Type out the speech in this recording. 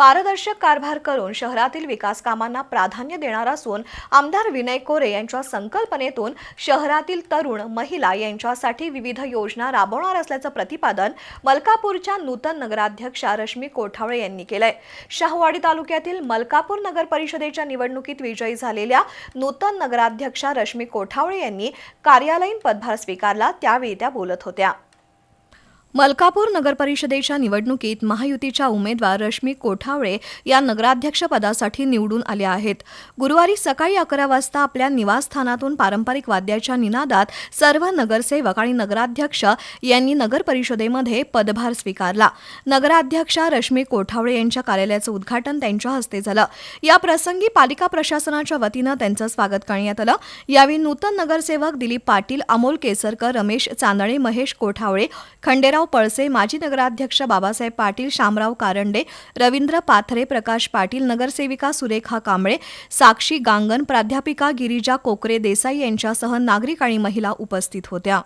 पारदर्शक कारभार करून शहरातील विकास कामांना प्राधान्य देणार असून आमदार विनय कोरे यांच्या संकल्पनेतून शहरातील तरुण महिला यांच्यासाठी विविध योजना राबवणार असल्याचं प्रतिपादन मलकापूरच्या नूतन नगराध्यक्षा रश्मी कोठावळे यांनी केलंय. शाहवाडी तालुक्यातील मलकापूर नगर परिषदेच्या निवडणुकीत विजयी झालेल्या नूतन नगराध्यक्षा रश्मी कोठावळे यांनी कार्यालयीन पदभार स्वीकारला त्यावेळी त्या बोलत होत्या. मलकापूर नगरपरिषदेच्या निवडणुकीत महायुतीच्या उमेदवार रश्मी कोठावळे या नगराध्यक्षपदासाठी निवडून आल्या आहेत. गुरुवारी सकाळी अकरा वाजता आपल्या निवासस्थानातून पारंपरिक वाद्याच्या निनादात सर्व नगरसेवक आणि नगराध्यक्ष यांनी नगरपरिषदेमध्ये पदभार स्वीकारला. नगराध्यक्षा रश्मी कोठावळे यांच्या कार्यालयाचं उद्घाटन त्यांच्या हस्ते झालं. या प्रसंगी पालिका प्रशासनाच्या वतीनं त्यांचं स्वागत करण्यात आलं. यावेळी नूतन नगरसेवक दिलीप पाटील अमोल केसरकर रमेश चांदणे महेश कोठावळे खंडेराव पळसे माजी नगराध्यक्ष बाबासाहेब पाटील शामराव कारंडे रवींद्र पाथरे प्रकाश पाटील नगरसेविका सुरेखा कांबळे साक्षी गांगण प्राध्यापिका गिरिजा कोकरे देसाई यांच्यासह नागरिक आणि महिला उपस्थित होत्या.